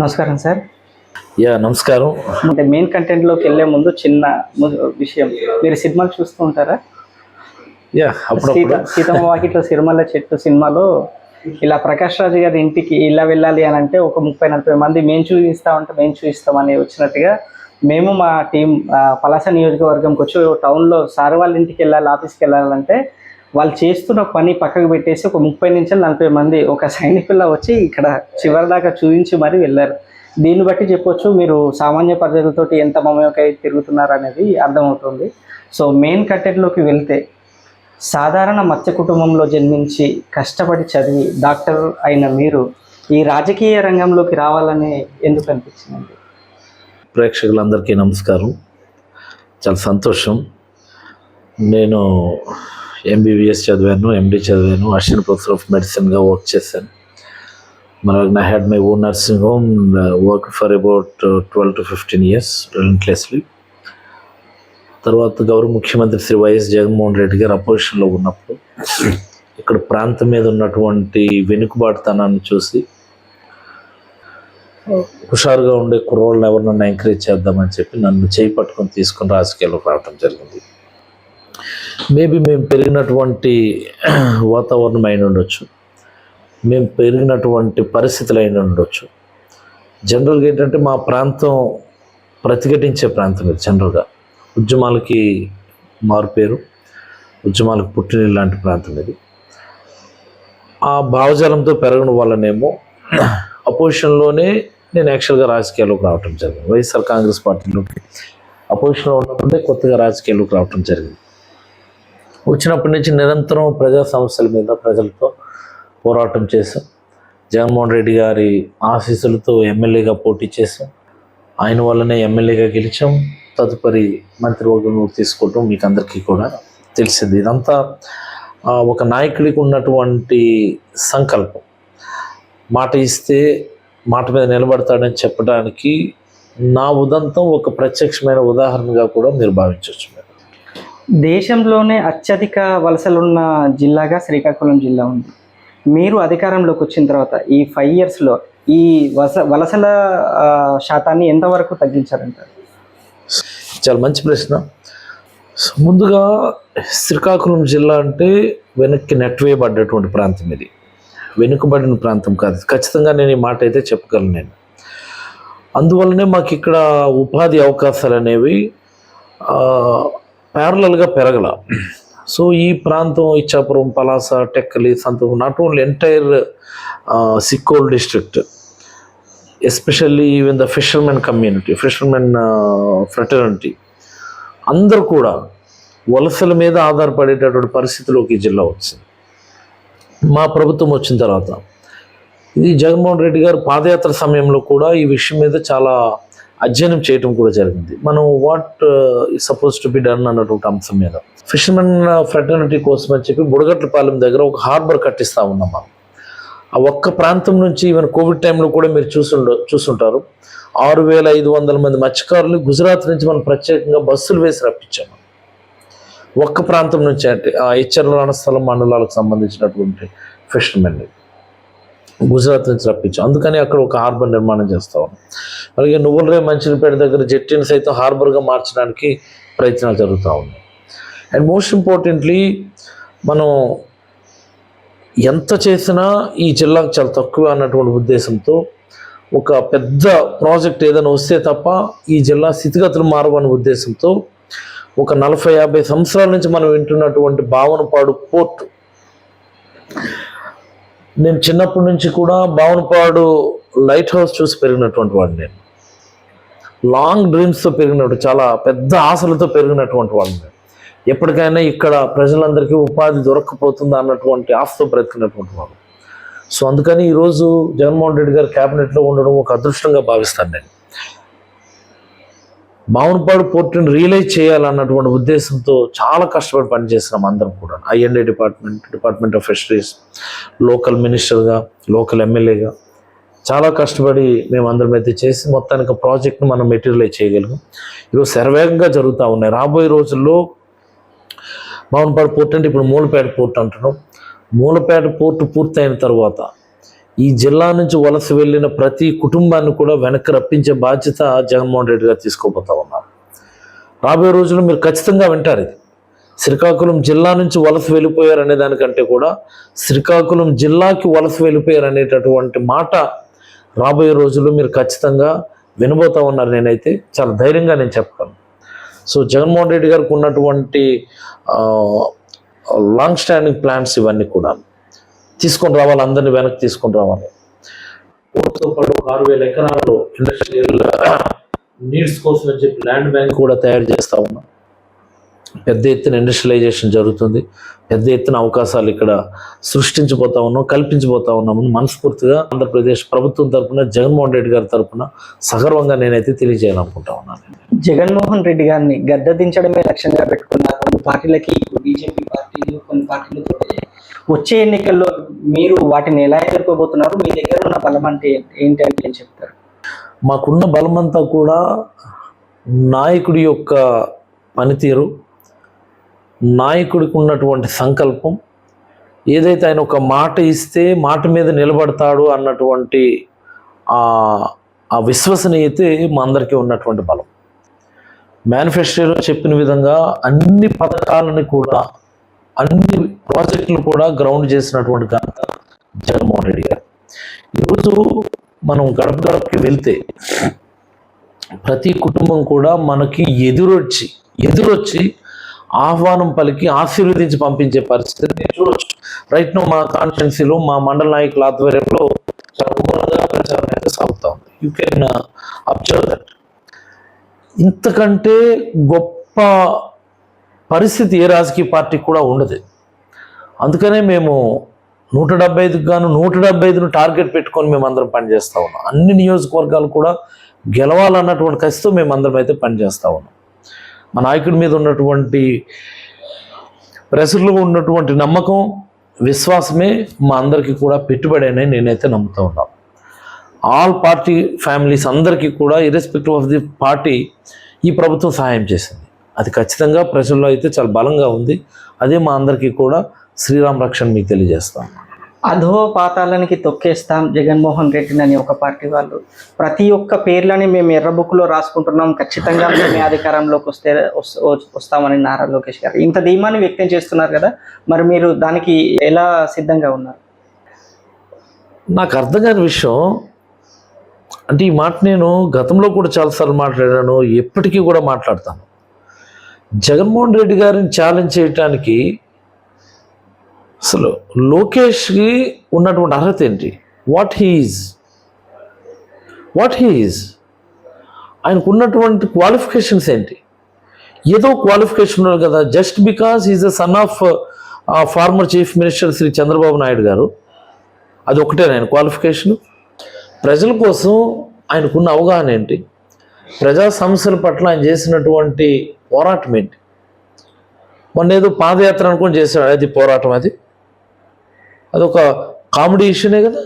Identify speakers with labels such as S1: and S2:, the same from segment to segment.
S1: నమస్కారం sir.
S2: Yeah నమస్కారం.
S1: అంటే మెయిన్ కంటెంట్లోకి వెళ్ళే ముందు చిన్న విషయం. మీరు సినిమాలు చూస్తూ ఉంటారా?
S2: యా
S1: సీతమ్మ వాకిట్లో సిరిమల్ల చెట్టు సినిమాలో ఇలా ప్రకాష్ రాజు గారి ఇంటికి ఇలా వెళ్ళాలి అని అంటే ఒక ముప్పై నలభై మంది మేము చూపిస్తామంటే మేము చూపిస్తామని వచ్చినట్టుగా మేము మా టీం పలాస నియోజకవర్గంకి వచ్చి టౌన్లో సార్ వాళ్ళ ఇంటికి వెళ్ళాలి ఆఫీస్కి వెళ్ళాలంటే వాళ్ళు చేస్తున్న పని పక్కకు పెట్టేసి ఒక ముప్పై నుంచి నలభై మంది ఒక సైనికుల్లా వచ్చి ఇక్కడ చివరి దాకా చూపించి మరీ వెళ్ళారు. దీన్ని బట్టి చెప్పొచ్చు మీరు సామాన్య ప్రజలతోటి ఎంత మమేకై తిరుగుతున్నారు అనేది అర్థమవుతుంది. సో మెయిన్ కట్టెట్లోకి వెళ్తే సాధారణ మత్స్య కుటుంబంలో జన్మించి కష్టపడి చదివి డాక్టర్ అయిన మీరు ఈ రాజకీయ రంగంలోకి రావాలని ఎందుకు అనిపించింది
S2: ప్రేక్షకులందరికీ నమస్కారం. చాలా సంతోషం. నేను ఎంబీబీఎస్ చదివాను ఎండి చదివాను అసిస్టెంట్ ప్రొఫెసర్ ఆఫ్ మెడిసిన్గా వర్క్ చేశాను. మన I had my own nursing home work for about twelve to fifteen years relentlessly తర్వాత గౌరవ ముఖ్యమంత్రి శ్రీ వైఎస్ జగన్మోహన్ రెడ్డి గారు అపోజిషన్లో ఉన్నప్పుడు ఇక్కడ ప్రాంతం మీద ఉన్నటువంటి వెనుకబాటుతనాన్ని చూసి హుషారుగా ఉండే కుర్రోళ్ళని ఎవరినన్నా ఎంకరేజ్ చేద్దామని చెప్పి నన్ను చేయి పట్టుకొని తీసుకుని రాజకీయాల్లో రావడం జరిగింది. మేబీ మేము పెరిగినటువంటి వాతావరణం అయిన ఉండొచ్చు. మేము పెరిగినటువంటి పరిస్థితులు అయిన ఉండొచ్చు. జనరల్గా ఏంటంటే మా ప్రాంతం ప్రతిఘటించే ప్రాంతం ఇది జనరల్గా. ఉద్యమాలకి మారుపేరు ఉద్యమాలకు పుట్టిన లాంటి ప్రాంతం ఇది. ఆ భావజాలంతో పెరగడం వల్లనేమో అపోజిషన్లోనే నేను యాక్చువల్గా రాజకీయాల్లోకి రావటం జరిగింది. వైఎస్ఆర్ కాంగ్రెస్ పార్టీలోకి అపోజిషన్లో ఉన్నప్పుడే కొత్తగా రాజకీయాల్లోకి రావటం జరిగింది. వచ్చినప్పటి నుంచి నిరంతరం ప్రజా సమస్యల మీద ప్రజలతో పోరాటం చేశాం. జగన్మోహన్ రెడ్డి గారి ఆశీస్సులతో ఎమ్మెల్యేగా పోటీ చేశాం. ఆయన వల్లనే ఎమ్మెల్యేగా గెలిచాం. తదుపరి మంత్రివర్గం తీసుకోవటం మీకు అందరికీ కూడా తెలిసింది. ఇదంతా ఒక నాయకుడికి ఉన్నటువంటి సంకల్పం. మాట ఇస్తే మాట మీద నిలబడతాడని చెప్పడానికి నా ఉదంతం ఒక ప్రత్యక్షమైన ఉదాహరణగా కూడా మీరు భావించవచ్చు.
S1: దేశంలోనే అత్యధిక వలసలున్న జిల్లాగా శ్రీకాకుళం జిల్లా ఉంది. మీరు అధికారంలోకి వచ్చిన తర్వాత ఈ ఫైవ్ ఇయర్స్లో ఈ వలస వలసల శాతాన్ని ఎంతవరకు తగ్గించారంటారు?
S2: చాలా మంచి ప్రశ్న. సో ముందుగా శ్రీకాకుళం జిల్లా అంటే వెనక్కి నెట్వేయబడ్డటువంటి ప్రాంతం ఇది. వెనుకబడిన ప్రాంతం కాదు. ఖచ్చితంగా నేను ఈ మాట అయితే చెప్పగలను నేను. అందువల్లనే మాకు ఇక్కడ ఉపాధి అవకాశాలు అనేవి ప్యారలల్గా పెరగల. సో ఈ ప్రాంతం Ichchapuram Palasa Tekkali Santuru not only entire Sikkol district especially even the fishermen community fishermen fraternity అందరూ కూడా వలసల మీద ఆధారపడేటటువంటి పరిస్థితిలోకి ఈ జిల్లా వచ్చింది. మా ప్రభుత్వం వచ్చిన తర్వాత. ఇది జగన్మోహన్ రెడ్డి గారు పాదయాత్ర సమయంలో కూడా ఈ విషయం మీద చాలా అధ్యయనం చేయటం కూడా జరిగింది. మనం what suppose to be done అన్నటువంటి అంశం మీద. ఫిషర్మెన్ ఫ్రెటర్నిటీ uh, కోసం అని చెప్పి బుడగట్లపాలెం దగ్గర ఒక హార్బర్ కట్టిస్తా ఉన్నాం మనం. ఆ ఒక్క ప్రాంతం నుంచి ఈవెన్ కోవిడ్ టైంలో కూడా మీరు చూసుండ చూసుంటారు. ఆరు వేల ఐదు వందల మంది మత్స్యకారులు గుజరాత్ నుంచి మనం ప్రత్యేకంగా బస్సులు వేసి రప్పించాము ఒక్క ప్రాంతం నుంచి అంటే ఆ ఇచ్చర్ల రణస్థలం మండలాలకు సంబంధించినటువంటి ఫిషర్మెన్ గుజరాత్ నుంచి రప్పించాం. అందుకని అక్కడ ఒక హార్బర్ నిర్మాణం చేస్తా ఉన్నాం అలాగే నువ్వులరే మంచినపేట దగ్గర జెట్టిని సైతం హార్బర్గా మార్చడానికి ప్రయత్నాలు జరుగుతూ ఉన్నాయి. అండ్ మోస్ట్ ఇంపార్టెంట్లీ మనం ఎంత చేసినా ఈ జిల్లాకు చాలా తక్కువ అన్నటువంటి ఉద్దేశంతో ఒక పెద్ద ప్రాజెక్ట్ ఏదైనా వస్తే తప్ప ఈ జిల్లా స్థితిగతులు మారవనే ఉద్దేశంతో ఒక నలభై యాభై సంవత్సరాల నుంచి మనం వింటున్నటువంటి భావనపాడు పోర్ట్. నేను చిన్నప్పటి నుంచి కూడా బావునపాడు లైట్ హౌస్ చూసి పెరిగినటువంటి వాడిని నేను. లాంగ్ డ్రీమ్స్తో పెరిగినట్టు చాలా పెద్ద ఆశలతో పెరిగినటువంటి వాడిని నేను. ఎప్పటికైనా ఇక్కడ ప్రజలందరికీ ఉపాధి దొరక్కపోతుందా అన్నటువంటి ఆశతో బ్రతికినటువంటి వాడు. సో అందుకని ఈరోజు జగన్మోహన్ రెడ్డి గారు క్యాబినెట్లో ఉండడం ఒక అదృష్టంగా భావిస్తాను నేను. మౌన్పాడు పోర్టుని రియలైజ్ చేయాలన్నటువంటి ఉద్దేశంతో చాలా కష్టపడి పనిచేస్తున్నాం అందరం కూడా. INA department department of fisheries local మినిస్టర్గా లోకల్ ఎమ్మెల్యేగా చాలా కష్టపడి మేము అందరం అయితే చేసి మొత్తానికి ప్రాజెక్ట్ను మనం మెటీరియలైజ్ చేయగలిగాం. ఈరోజు శరవేగంగా జరుగుతూ ఉన్నాయి. రాబోయే రోజుల్లో మౌన్పాడు పోర్ట్ అంటే ఇప్పుడు మూలపేట పోర్ట్ అంటున్నాం. మూలపేట పోర్టు పూర్తయిన తర్వాత ఈ జిల్లా నుంచి వలస వెళ్ళిన ప్రతి కుటుంబాన్ని కూడా వెనక్కి రప్పించే బాధ్యత జగన్మోహన్ రెడ్డి గారు తీసుకోబోతా ఉన్నారు. రాబోయే రోజుల్లో మీరు ఖచ్చితంగా వింటారు ఇది. శ్రీకాకుళం జిల్లా నుంచి వలస వెళ్ళిపోయారనే దానికంటే కూడా శ్రీకాకుళం జిల్లాకి వలస వెళ్ళిపోయారు అనేటటువంటి మాట రాబోయే రోజుల్లో మీరు ఖచ్చితంగా వినబోతా ఉన్నారు నేనైతే. చాలా ధైర్యంగా నేను చెప్పగలను సో జగన్మోహన్ రెడ్డి గారికి ఉన్నటువంటి లాంగ్ స్టాండింగ్ ప్లాన్స్ ఇవన్నీ కూడా తీసుకొని రావాలి అందరినీ వెనక్కి తీసుకొని రావాలి. ఓటుతో పాటు ఒక ఆరు వేల ఎకరాల్లో ఇండస్ట్రియల్ నీడ్స్ కోసం అని చెప్పి ల్యాండ్ బ్యాంక్ కూడా తయారు చేస్తా ఉన్నాం. పెద్ద ఎత్తున ఇండస్ట్రియలైజేషన్ జరుగుతుంది. పెద్ద ఎత్తున అవకాశాలు ఇక్కడ సృష్టించబోతా ఉన్నాం కల్పించబోతా ఉన్నామని మనస్ఫూర్తిగా ఆంధ్రప్రదేశ్ ప్రభుత్వం తరపున జగన్మోహన్ రెడ్డి గారి తరపున సగర్వంగా నేనైతే తెలియజేయాలనుకుంటా ఉన్నాను.
S1: జగన్మోహన్ రెడ్డి గారిని గద్దె దించడమే లక్ష్యంగా పెట్టుకున్న పార్టీలకి బీజేపీ పార్టీలు కొన్ని పార్టీలతో వచ్చే ఎన్నికల్లో మీరు వాటిని ఎలా ఎదుర్కోబోతున్నారు? మీ దగ్గర ఉన్న బలం అంటే ఏంటి అని ఏం చెప్తారు.
S2: మాకున్న బలమంతా కూడా నాయకుడి యొక్క పనితీరు నాయకుడికి ఉన్నటువంటి సంకల్పం ఏదైతే ఆయన ఒక మాట ఇస్తే మాట మీద నిలబడతాడు అన్నటువంటి ఆ విశ్వసనీయత విశ్వసనీయతే మా అందరికీ ఉన్నటువంటి బలం. మేనిఫెస్టోలో చెప్పిన విధంగా అన్ని పథకాలని కూడా అన్ని ప్రాజెక్టులు కూడా గ్రౌండ్ చేసినటువంటి ఘనత జగన్మోహన్ రెడ్డి గారు. ఈరోజు మనం గడప గడపకి వెళ్తే ప్రతి కుటుంబం కూడా మనకి ఎదురొచ్చి ఎదురొచ్చి ఆహ్వానం పలికి ఆశీర్వదించి పంపించే పరిస్థితిని నేను చూడొచ్చు. రైట్ నో మా కాన్స్టిట్యున్సీలో మా మండల నాయకుల ఆధ్వర్యంలో చాలా ప్రచారం అయితే సాగుతూ ఉంది. యూ కెన్ అబ్జర్వ్ దట్ ఇంతకంటే గొప్ప పరిస్థితి ఏ రాజకీయ పార్టీకి కూడా ఉండదు. అందుకనే మేము నూట డెబ్బై ఐదుకు గాను నూట డెబ్బై ఐదును టార్గెట్ పెట్టుకొని మేము అందరం పనిచేస్తా ఉన్నాం. అన్ని నియోజకవర్గాలు కూడా గెలవాలన్నటువంటి కసితో మేము అందరం అయితే పనిచేస్తా ఉన్నాం. మా నాయకుడి మీద ఉన్నటువంటి ప్రజల్లో ఉన్నటువంటి నమ్మకం విశ్వాసమే మా అందరికీ కూడా పెట్టుబడి అని నేనైతే నమ్ముతూ ఉన్నాం. ఆల్ పార్టీ ఫ్యామిలీస్ అందరికీ కూడా ఇర్రెస్పెక్టివ్ ఆఫ్ ది పార్టీ ఈ ప్రభుత్వం సహాయం చేసింది. అది ఖచ్చితంగా ప్రజల్లో అయితే చాలా బలంగా ఉంది. అదే మా అందరికీ కూడా శ్రీరామ్ రక్షణ మీకు తెలియజేస్తాం.
S1: అధో పాతాలనికి తొక్కేస్తాం జగన్మోహన్ రెడ్డిని అని ఒక పార్టీ వాళ్ళు. ప్రతి ఒక్క పేర్లని మేము ఎర్ర బుక్లో రాసుకుంటున్నాం. ఖచ్చితంగా మేము అధికారంలోకి వస్తే వస్- వస్తామని నారా లోకేష్ గారు. ఇంత ధీమాన్ని వ్యక్తం చేస్తున్నారు కదా మరి మీరు దానికి ఎలా సిద్ధంగా ఉన్నారు?
S2: నాకు అర్థం కాని విషయం అంటే ఈ మాట నేను గతంలో కూడా చాలాసార్లు మాట్లాడాను ఎప్పటికీ కూడా మాట్లాడతాను. జగన్మోహన్ రెడ్డి గారిని ఛాలెంజ్ చేయటానికి అసలు లోకేష్కి ఉన్నటువంటి అర్హత ఏంటి? వాట్ హీఈస్ వాట్ హీఈస్ ఆయనకు ఉన్నటువంటి క్వాలిఫికేషన్స్ ఏంటి? ఏదో క్వాలిఫికేషన్ ఉన్నారు కదా just because is the son of former chief minister Shri Chandrababu Naidu garu అది ఒకటే ఆయన క్వాలిఫికేషన్ ప్రజల కోసం ఆయనకున్న అవగాహన ఏంటి? ప్రజా సమస్యల పట్ల ఆయన చేసినటువంటి పోరాటం ఏంటి మొన్న ఏదో పాదయాత్ర అనుకొని చేశాడు. అది పోరాటం అది. అదొక కామెడీ ఇష్యూనే కదా.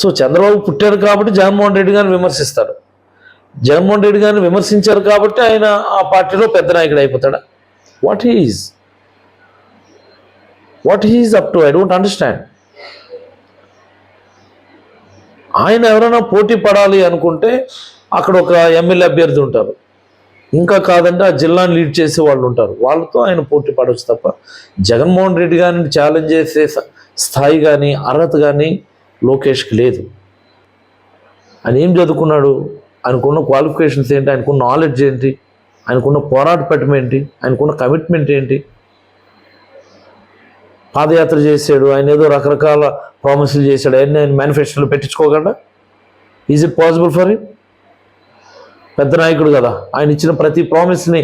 S2: సో చంద్రబాబు పుట్టారు కాబట్టి జగన్మోహన్ రెడ్డి గారిని విమర్శిస్తారు జగన్మోహన్ రెడ్డి గారిని విమర్శించారు కాబట్టి ఆయన ఆ పార్టీలో పెద్ద నాయకుడు అయిపోతాడా? What he's what he's up to I don't understand ఆయన ఎవరైనా పోటీ పడాలి అనుకుంటే అక్కడ ఒక ఎమ్మెల్యే అభ్యర్థి ఉంటారు. ఇంకా కాదంటే ఆ జిల్లాని లీడ్ చేసే వాళ్ళు ఉంటారు. వాళ్ళతో ఆయన పోటీ పడవచ్చు తప్ప జగన్మోహన్ రెడ్డి గారిని ఛాలెంజ్ చేసే స్థాయి కానీ అర్హత కానీ లోకేష్కి లేదు. ఆయన ఏం చదువుకున్నాడు? ఆయనకున్న క్వాలిఫికేషన్స్ ఏంటి? ఆయనకున్న నాలెడ్జ్ ఏంటి? ఆయనకున్న పోరాట పట్టం ఏంటి? ఆయనకున్న కమిట్మెంట్ ఏంటి? పాదయాత్ర చేశాడు. ఆయన ఏదో రకరకాల ప్రామిసులు చేశాడు. అవన్నీ ఆయన మేనిఫెస్టోలో పెట్టించుకోగలడా? Is it possible for him పెద్ద నాయకుడు కదా. ఆయన ఇచ్చిన ప్రతి ప్రామిస్ని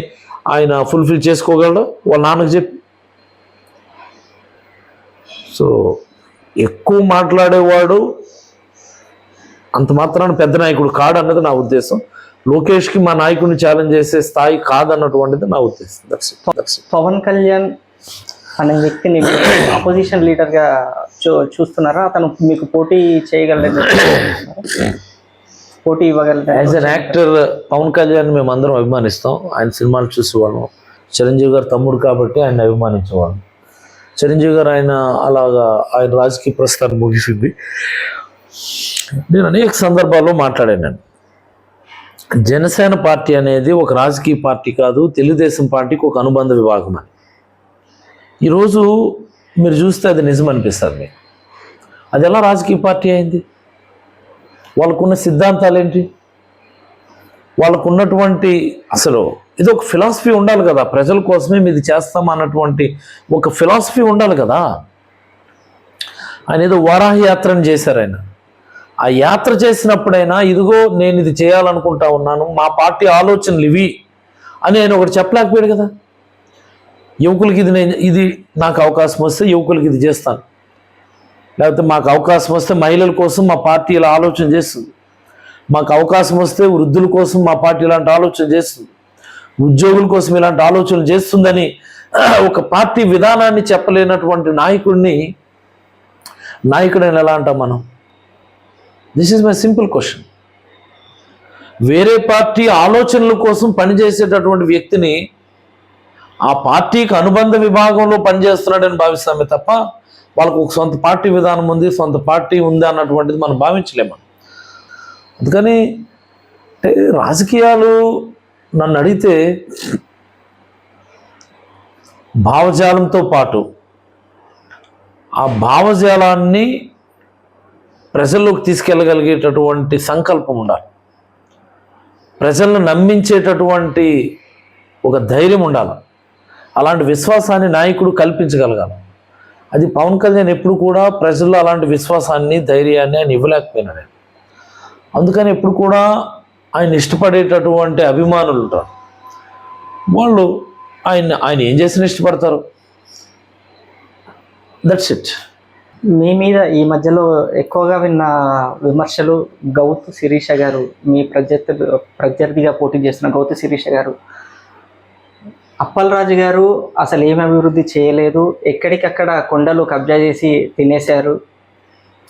S2: ఆయన ఫుల్ఫిల్ చేసుకోగలడా? వాళ్ళ నాన్నకు చెప్పి. సో ఎక్కువ మాట్లాడేవాడు అంత మాత్రాన పెద్ద నాయకుడు కాడు అన్నది నా ఉద్దేశం. లోకేష్కి మా నాయకుడిని ఛాలెంజ్ చేసే స్థాయి కాదన్నటువంటిది నా ఉద్దేశం.
S1: పవన్ కళ్యాణ్ అనే వ్యక్తిని అపోజిషన్ లీడర్గా చూ చూస్తున్నారా? అతను మీకు పోటీ చేయగలరు పోటీ ఇవ్వగలరా
S2: as an actor Pawan Kalyan మేము అందరం అభిమానిస్తాం. ఆయన సినిమాలు చూసేవాళ్ళం. చిరంజీవి గారు తమ్ముడు కాబట్టి ఆయన అభిమానించేవాళ్ళం. చిరంజీవి గారు ఆయన అలాగా ఆయన రాజకీయ ప్రస్థానం ముగిసింది. నేను అనేక సందర్భాల్లో మాట్లాడాను జనసేన పార్టీ అనేది ఒక రాజకీయ పార్టీ కాదు తెలుగుదేశం పార్టీకి ఒక అనుబంధ విభాగం అని. ఈరోజు మీరు చూస్తే అది నిజం అనిపిస్తుంది మీకు. అది ఎలా రాజకీయ పార్టీ అయింది? వాళ్ళకున్న సిద్ధాంతాలు ఏంటి వాళ్ళకున్నటువంటి అసలు ఇది ఒక ఫిలాసఫీ ఉండాలి కదా. ప్రజల కోసమే ఇది చేస్తాం అన్నటువంటి ఒక ఫిలాసఫీ ఉండాలి కదా. ఆయన ఏదో వారాహ యాత్రను చేశారు ఆయన. ఆ యాత్ర చేసినప్పుడైనా ఇదిగో నేను ఇది చేయాలనుకుంటా ఉన్నాను మా పార్టీ ఆలోచనలు ఇవి అని ఆయన ఒకటి చెప్పలేకపోయాడు కదా. యువకులకి ఇది నేను ఇది నాకు అవకాశం వస్తే యువకులకి ఇది చేస్తాను. లేకపోతే మాకు అవకాశం వస్తే మహిళల కోసం మా పార్టీ ఇలా ఆలోచన చేస్తుంది. మాకు అవకాశం వస్తే వృద్ధుల కోసం మా పార్టీ ఇలాంటి ఆలోచన చేస్తుంది. ఉద్యోగుల కోసం ఇలాంటి ఆలోచనలు చేస్తుందని ఒక పార్టీ విధానాన్ని చెప్పలేనటువంటి నాయకుడిని నాయకుడని ఎలా అంటాం మనం? This is my simple question వేరే పార్టీ ఆలోచనల కోసం పనిచేసేటటువంటి వ్యక్తిని ఆ పార్టీకి అనుబంధ విభాగంలో పనిచేస్తున్నాడని భావిస్తామే తప్ప వాళ్ళకు ఒక సొంత పార్టీ విధానం ఉంది సొంత పార్టీ ఉంది అన్నటువంటిది మనం భావించలేము. అందుకని అంటే రాజకీయాలు నన్ను అడిగితే భావజాలంతో పాటు ఆ భావజాలాన్ని ప్రజల్లోకి తీసుకెళ్ళగలిగేటటువంటి సంకల్పం ఉండాలి. ప్రజలను నమ్మించేటటువంటి ఒక ధైర్యం ఉండాలి. అలాంటి విశ్వాసాన్ని నాయకుడు కల్పించగలగాలి. అది పవన్ కళ్యాణ్ ఎప్పుడు కూడా ప్రజల్లో అలాంటి విశ్వాసాన్ని ధైర్యాన్ని ఆయన ఇవ్వలేకపోయినాడు అందుకని ఎప్పుడు కూడా ఆయన ఇష్టపడేటటువంటి అభిమానులు ఉంటారు. వాళ్ళు ఆయన ఆయన ఏం చేసినా ఇష్టపడతారు. దట్స్ ఇట్
S1: మీ మీద ఈ మధ్యలో ఎక్కువగా విన్న విమర్శలు గౌతు శిరీష గారు మీ ప్రత్యర్థి ప్రత్యర్థిగా పోటీ చేస్తున్న గౌతు శిరీష గారు అప్పలరాజు గారు అసలు ఏమి అభివృద్ధి చేయలేదు. ఎక్కడికక్కడ కొండలు కబ్జా చేసి తినేశారు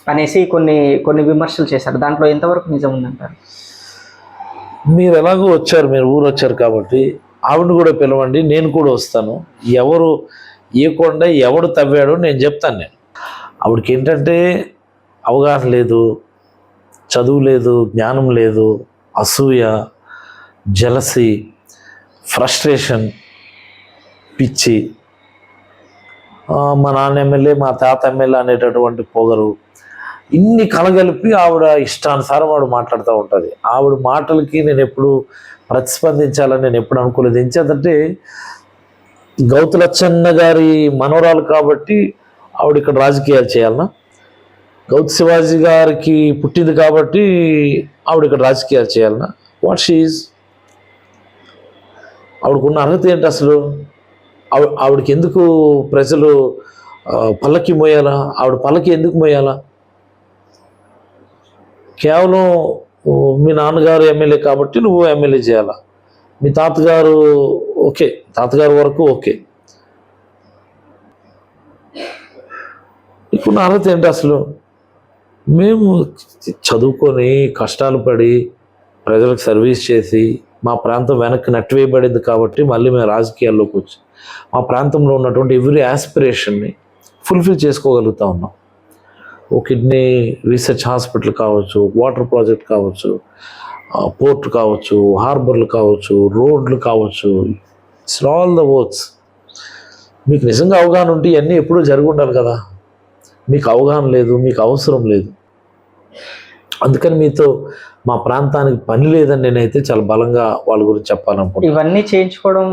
S1: అనేసి కొన్ని కొన్ని విమర్శలు చేశారు. దాంట్లో ఎంతవరకు నిజం ఉందంటారు?
S2: మీరు ఎలాగో వచ్చారు మీరు ఊరు వచ్చారు కాబట్టి ఆవిడని కూడా పిలవండి నేను కూడా వస్తాను. ఎవరు ఏ కొండ ఎవడు తవ్వాడో నేను చెప్తాను నేను. ఆవిడకి ఏంటంటే అవగాహన లేదు చదువు లేదు జ్ఞానం లేదు అసూయ జలసి ఫ్రస్ట్రేషన్ పిచ్చి. మా నాన్న ఎమ్మెల్యే మా తాత ఎమ్మెల్యే అనేటటువంటి పొగరు. ఇన్ని కలగలిపి ఆవిడ ఇష్టానుసారం ఆవిడ మాట్లాడుతూ ఉంటుంది. ఆవిడ మాటలకి నేను ఎప్పుడు ప్రతిస్పందించాలని నేను ఎప్పుడు అనుకోలేదు. ఎంచేతంటే గౌతులచ్చన్న గారి మనవరాలు కాబట్టి ఆవిడ ఇక్కడ రాజకీయాలు చేయాలనా? గౌత్ శివాజీ గారికి పుట్టింది కాబట్టి ఆవిడ ఇక్కడ రాజకీయాలు చేయాలనా? వాట్ షీజ్ ఆవిడకున్న అర్హత ఏంటి అసలు? ఆవిడకి ఎందుకు ప్రజలు పల్లకి మోయాలా? ఆవిడ పల్లకి ఎందుకు మోయాలా? కేవలం మీ నాన్నగారు ఎమ్మెల్యే కాబట్టి నువ్వు ఎమ్మెల్యే చేయాలా? మీ తాతగారు ఓకే తాతగారు వరకు ఓకే. ఇప్పుడు అర్హత ఏంటి అసలు? మేము చదువుకొని కష్టాలు పడి ప్రజలకు సర్వీస్ చేసి మా ప్రాంతం వెనక్కి నట్టివేయబడింది కాబట్టి మళ్ళీ మేము రాజకీయాల్లోకి వచ్చాం మా ప్రాంతంలో ఉన్నటువంటి ఎవ్రీ ఆస్పిరేషన్ని ఫుల్ఫిల్ చేసుకోగలుగుతా ఉన్నాం. ఓ కిడ్నీ రీసెర్చ్ హాస్పిటల్ కావచ్చు వాటర్ ప్రాజెక్ట్ కావచ్చు పోర్ట్ కావచ్చు హార్బర్లు కావచ్చు రోడ్లు కావచ్చు ఇట్స్ ఆల్ ద వర్క్స్ మీకు నిజంగా అవగాహన ఉంటే ఇవన్నీ ఎప్పుడూ జరిగి ఉండాలి కదా. మీకు అవగాహన లేదు మీకు అవసరం లేదు. అందుకని మీతో మా ప్రాంతానికి పని లేదని నేనైతే చాలా బలంగా వాళ్ళ గురించి చెప్పాలనుకుంటున్నాను.
S1: ఇవన్నీ చేయించుకోవడం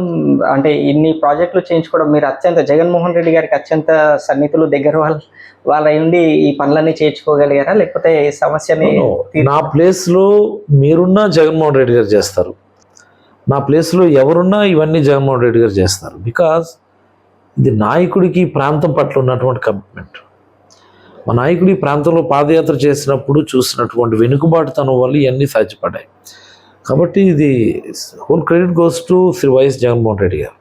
S1: అంటే ఇన్ని ప్రాజెక్టులు చేయించుకోవడం మీరు అత్యంత జగన్మోహన్ రెడ్డి గారికి అత్యంత సన్నిహితులు దగ్గర వాళ్ళ వాళ్ళ ఉండి ఈ పనులన్నీ చేయించుకోగలిగారా? లేకపోతే ఈ సమస్యని
S2: నా ప్లేస్లో మీరున్నా జగన్మోహన్ రెడ్డి గారు చేస్తారు. నా ప్లేస్లో ఎవరున్నా ఇవన్నీ జగన్మోహన్ రెడ్డి గారు చేస్తారు. బికాజ్ ఇది నాయకుడికి ప్రాంతం పట్ల ఉన్నటువంటి కమిట్మెంట్ మా నాయకుడు ఈ ప్రాంతంలో పాదయాత్ర చేసినప్పుడు చూసినటువంటి వెనుకబాటుతనం వల్ల ఇవన్నీ సాధ్యపడ్డాయి. కాబట్టి ఇది whole credit goes to Shri YS Jaganmohan Reddy garu.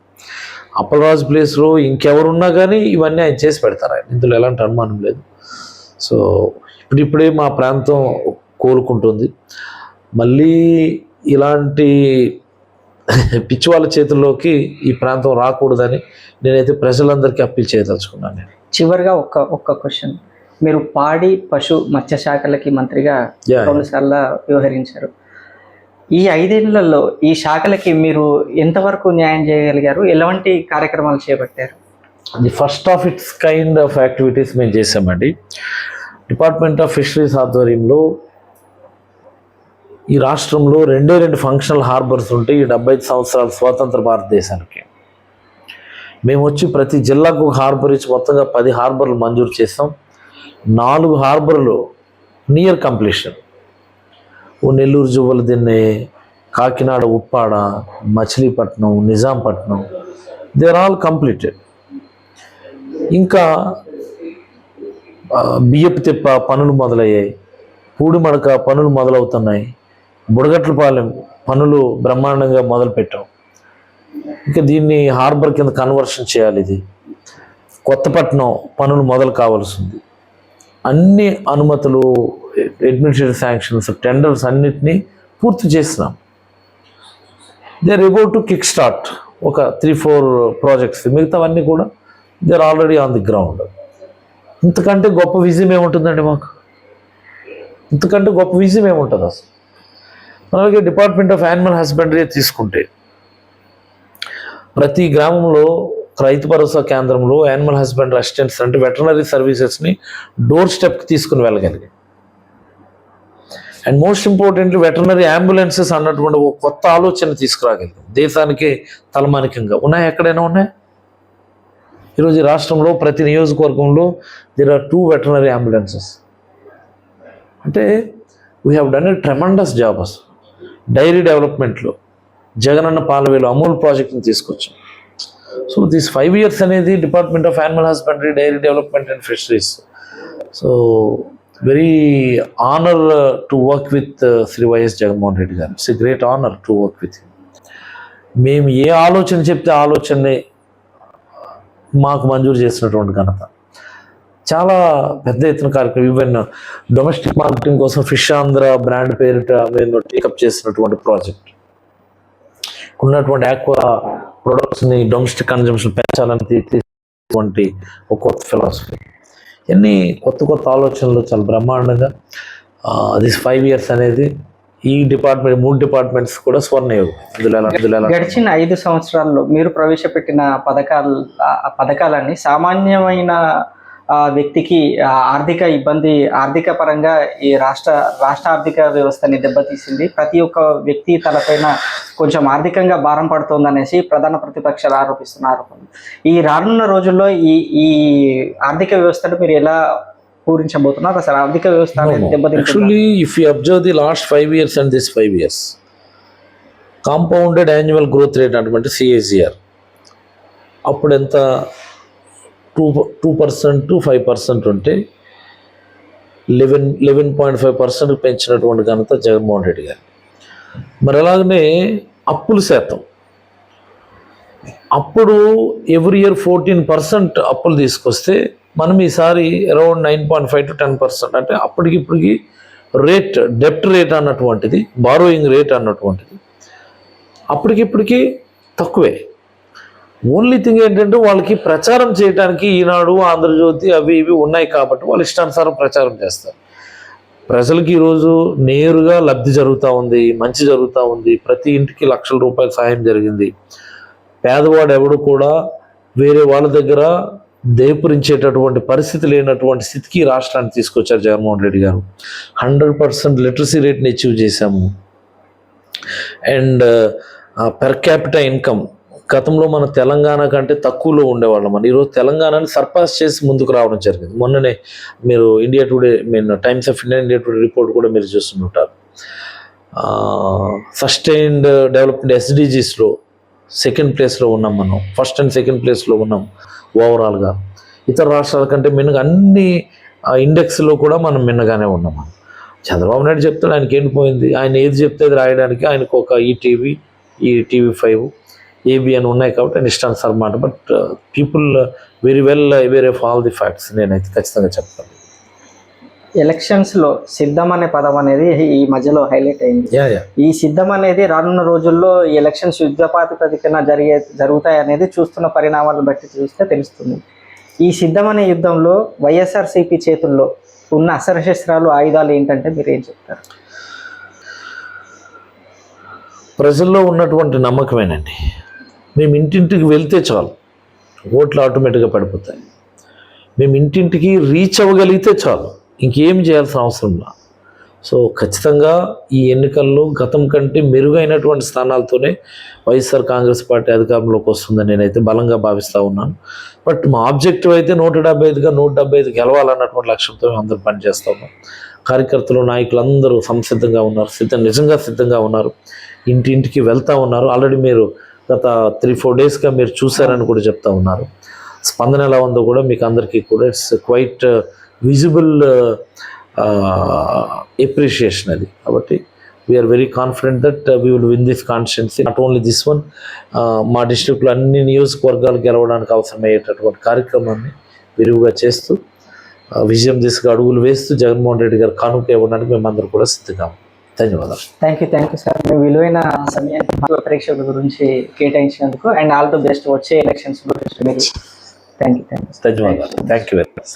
S2: Appalaraju ప్లేస్లో ఇంకెవరున్నా కానీ ఇవన్నీ ఆయన చేసి పెడతారు ఆయన. ఇందులో ఎలాంటి అనుమానం లేదు. సో ఇప్పుడిప్పుడే మా ప్రాంతం కోలుకుంటుంది. మళ్ళీ ఇలాంటి పిచ్చి వాళ్ళ చేతుల్లోకి ఈ ప్రాంతం రాకూడదని నేనైతే ప్రజలందరికీ అప్పీల్ చేయదలుచుకున్నాను నేను.
S1: చివరిగా ఒక్క ఒక్క క్వశ్చన్ మీరు పాడి పశు మత్స్య శాఖలకి మంత్రిగా
S2: Yeah.
S1: రెండు సార్లు వ్యవహరించారు. ఈ ఐదేళ్ళలో ఈ శాఖలకి మీరు ఎంతవరకు న్యాయం చేయగలిగారు? ఎలాంటి కార్యక్రమాలు చేపట్టారు?
S2: The first of its kind of activities మేము చేసామండి డిపార్ట్మెంట్ ఆఫ్ ఫిషరీస్ ఆధ్వర్యంలో ఈ రాష్ట్రంలో రెండే రెండు ఫంక్షనల్ హార్బర్స్ ఉంటాయి ఈ డెబ్బై ఐదు సంవత్సరాల స్వాతంత్ర భారతదేశానికి. మేము వచ్చి ప్రతి జిల్లాకు ఒక హార్బర్ ఇచ్చి మొత్తంగా పది హార్బర్లు మంజూరు చేస్తాం నాలుగు హార్బర్లు near completion. Oh Nellore Juvvaladinne Kakinada Uppada Machilipatnam Nizampatnam they are all completed ఇంకా బియ్యపు తిప్ప పనులు మొదలయ్యాయి. పూడిమడక పనులు మొదలవుతున్నాయి. బుడగట్లపాలెం పనులు బ్రహ్మాండంగా మొదలుపెట్టాం. ఇంకా దీన్ని హార్బర్ కింద కన్వర్షన్ చేయాలి ఇది. కొత్తపట్నం పనులు మొదలు కావాల్సింది. అన్ని అనుమతులు అడ్మినిస్ట్రేటివ్ శాంక్షన్స్ టెండర్స్ అన్నిటినీ పూర్తి చేసినాం. They are about to kick start ఒక త్రీ ఫోర్ ప్రాజెక్ట్స్ మిగతావన్నీ కూడా they are already on the ground ఇంతకంటే గొప్ప విజయం ఏముంటుందండి మాకు? ఇంతకంటే గొప్ప విజయం ఏముంటుంది అసలు? మనకి డిపార్ట్మెంట్ ఆఫ్ యానిమల్ హస్బెండరీ తీసుకుంటే ప్రతి గ్రామంలో రైతు భరోసా కేంద్రంలో యానిమల్ హస్బెండరీ అసిస్టెంట్స్ అంటే వెటర్నరీ సర్వీసెస్ని డోర్ స్టెప్కి తీసుకుని వెళ్ళగలిగాం and most importantly veterinary ambulances అన్నటువంటి ఒక కొత్త ఆలోచన తీసుకురాగలిగాం దేశానికి తలమానికంగా. ఉన్నాయి ఎక్కడైనా ఉన్నాయి? ఈరోజు రాష్ట్రంలో ప్రతి నియోజకవర్గంలో there are two veterinary ambulances అంటే we have done a tremendous job అసలు. డైరీ డెవలప్మెంట్లో జగనన్న పాలవేలు అమూల్ ప్రాజెక్ట్ని తీసుకొచ్చాం. సో దిస్ ఫైవ్ ఇయర్స్ అనేది department of animal husbandry dairy development and fisheries so very honour to work with Shri YS Jaganmohan Reddy garu. It's a great honour to work with మేము ఏ ఆలోచన చెప్తే ఆలోచనని మాకు మంజూరు చేసినటువంటి ఘనత. చాలా పెద్ద ఎత్తున కార్యక్రమం. ఈవెన్ డొమెస్టిక్ మార్కెటింగ్ కోసం ఫిష్ ఆంధ్ర బ్రాండ్ పేరిట మేము టేకప్ చేసినటువంటి ప్రాజెక్ట్ ఉన్నటువంటి ఆక్వా ప్రొడక్ట్స్ని డొమెస్టిక్ కన్జంప్షన్ పెంచాలని తీసుకుంటే ఒక కొత్త ఫిలాసఫీ ఇవన్నీ కొత్త కొత్త ఆలోచనలు చాలా బ్రహ్మాండంగా దిస్ ఫైవ్ ఇయర్స్ అనేది ఈ డిపార్ట్మెంట్ మూడు డిపార్ట్మెంట్స్ కూడా స్వర్ణయోగం.
S1: గడిచిన ఐదు సంవత్సరాల్లో మీరు ప్రవేశపెట్టిన పథకాలు ఆ పథకాలన్నీ సామాన్యమైన వ్యక్తికి ఆర్థిక ఇబ్బంది ఆర్థిక పరంగా ఈ రాష్ట్ర రాష్ట్ర ఆర్థిక వ్యవస్థని దెబ్బతీసింది. ప్రతి ఒక్క వ్యక్తి తలపైన కొంచెం ఆర్థికంగా భారం పడుతోందనేసి ప్రధాన ప్రతిపక్షాలు ఆరోపిస్తున్నారు. ఈ రానున్న రోజుల్లో ఈ ఈ ఆర్థిక వ్యవస్థను మీరు ఎలా పూరించబోతున్నారు? అసలు ఆర్థిక వ్యవస్థ
S2: actually if you observe the last five years and this five years compounded annual growth rate అటువంటి సిఏజిఆర్ అప్పుడు ఎంత two two percent to five percent ఉంటే eleven eleven point five percent పెంచినటువంటి ఘనత జగన్మోహన్ రెడ్డి గారు. మరి అలాగనే అప్పుల శాతం. అప్పుడు ఎవ్రీ ఇయర్ ఫోర్టీన్ పర్సెంట్ అప్పులు తీసుకొస్తే మనం ఈసారి around nine point five to ten percent అంటే అప్పటికి ఇప్పటికి రేట్ డెప్ట్ రేట్ అన్నటువంటిది బారోయింగ్ రేట్ అన్నటువంటిది అప్పటికిప్పటికి తక్కువే. ఓన్లీ థింగ్ ఏంటంటే వాళ్ళకి ప్రచారం చేయడానికి ఈనాడు ఆంధ్రజ్యోతి అవి ఇవి ఉన్నాయి కాబట్టి వాళ్ళు ఇష్టానుసారం ప్రచారం చేస్తారు. ప్రజలకి ఈరోజు నేరుగా లబ్ధి జరుగుతూ ఉంది మంచి జరుగుతూ ఉంది. ప్రతి ఇంటికి లక్షల రూపాయల సహాయం జరిగింది. పేదవాడు ఎవడు కూడా వేరే వాళ్ళ దగ్గర దేపురించేటటువంటి పరిస్థితి లేనటువంటి స్థితికి రాష్ట్రాన్ని తీసుకొచ్చారు Jaganmohan Reddy garu. Hundred percent literacy రేట్ని achieve చేశాము. అండ్ పెర్ క్యాపిటల్ ఇన్కమ్ గతంలో మన తెలంగాణ కంటే తక్కువలో ఉండేవాళ్ళం అని ఈరోజు తెలంగాణని సర్పాస్ చేసి ముందుకు రావడం జరిగింది. మొన్ననే మీరు India Today mean Times of India India Today report కూడా మీరు చూస్తుంటారు. సస్టైన్డ్ డెవలప్మెంట్ ఎస్డిజీస్లో సెకండ్ ప్లేస్లో ఉన్నాం మనం. ఫస్ట్ అండ్ సెకండ్ ప్లేస్లో ఉన్నాం ఓవరాల్గా. ఇతర రాష్ట్రాల కంటే మిన్నగా అన్ని ఇండెక్స్లో కూడా మనం మిన్నగానే ఉన్నాం. చంద్రబాబు నాయుడు చెప్తాడు ఆయనకి ఏంటిపోయింది ఆయన ఏది చెప్తే రాయడానికి ఆయనకు ఒక ఈటీవీ ఈ టీవీ ఫైవ్ ఏబిఎన్ ఉన్నాయి కాబట్టి ఆయన ఇష్టానుసారం మాట but people very well aware of all the facts నేనైతే ఖచ్చితంగా చెప్తాను.
S1: ఎలక్షన్స్లో సిద్ధం అనే పదం అనేది ఈ మధ్యలో హైలైట్ అయింది. ఈ సిద్ధం అనేది రానున్న రోజుల్లో ఈ ఎలక్షన్స్ యుద్ధ ప్రాతిపదికన జరిగే జరుగుతాయి అనేది చూస్తున్న పరిణామాలను బట్టి చూస్తే తెలుస్తుంది. ఈ సిద్ధం అనే యుద్ధంలో వైఎస్ఆర్సీపీ చేతుల్లో ఉన్న అస్త్రశస్త్రాలు ఆయుధాలు ఏంటంటే మీరు ఏం చెప్తారు?
S2: ప్రజల్లో ఉన్నటువంటి నమ్మకమేనండి. మేము ఇంటింటికి వెళ్తే చాలు. ఓట్లు ఆటోమేటిక్గా పడిపోతాయి. మేము ఇంటింటికి రీచ్ అవ్వగలిగితే చాలు. ఇంకేం చేయాల్సిన అవసరం లా. సో ఖచ్చితంగా ఈ ఎన్నికల్లో గతం కంటే మెరుగైనటువంటి స్థానాలతోనే వైఎస్ఆర్ కాంగ్రెస్ పార్టీ అధికారంలోకి వస్తుందని నేనైతే బలంగా భావిస్తూ ఉన్నాను. బట్ మా ఆబ్జెక్టివ్ అయితే నూట డెబ్బై ఐదుగా నూట డెబ్బై ఐదు గెలవాలన్నటువంటి లక్ష్యంతో మేము అందరూ పనిచేస్తూ ఉన్నాం. కార్యకర్తలు నాయకులు అందరూ సంసిద్ధంగా ఉన్నారు సిద్ధం నిజంగా సిద్ధంగా ఉన్నారు. ఇంటింటికి వెళ్తా ఉన్నారు. ఆల్రెడీ మీరు గత త్రీ ఫోర్ డేస్గా మీరు చూసారని కూడా చెప్తా ఉన్నారు. స్పందన ఎలా ఉందో కూడా మీకు అందరికీ కూడా ఇట్స్ క్వైట్ విజిబుల్ ఎప్రిషియేషన్ అది. కాబట్టి we're very confident that we will win this constituency not only this one మా డిస్ట్రిక్ట్లో అన్ని నియోజకవర్గాలు గెలవడానికి అవసరమయ్యేటటువంటి కార్యక్రమాన్ని విరివిగా చేస్తూ uh, విజయం దిశగా అడుగులు వేస్తూ జగన్మోహన్ రెడ్డి గారు కానుక ఇవ్వడానికి మేమందరూ కూడా సిద్ధంగా ఉన్నాం. ధన్యవాదాలు.
S1: Thank you thank you sir మీ విలువైన సమయాన్ని ప్రేక్షకుల గురించి కేటాయించినందుకు అండ్ ఆల్ ది బెస్ట్ వచ్చే ఎలక్షన్స్ గురించి thank you thank you
S2: thank you very much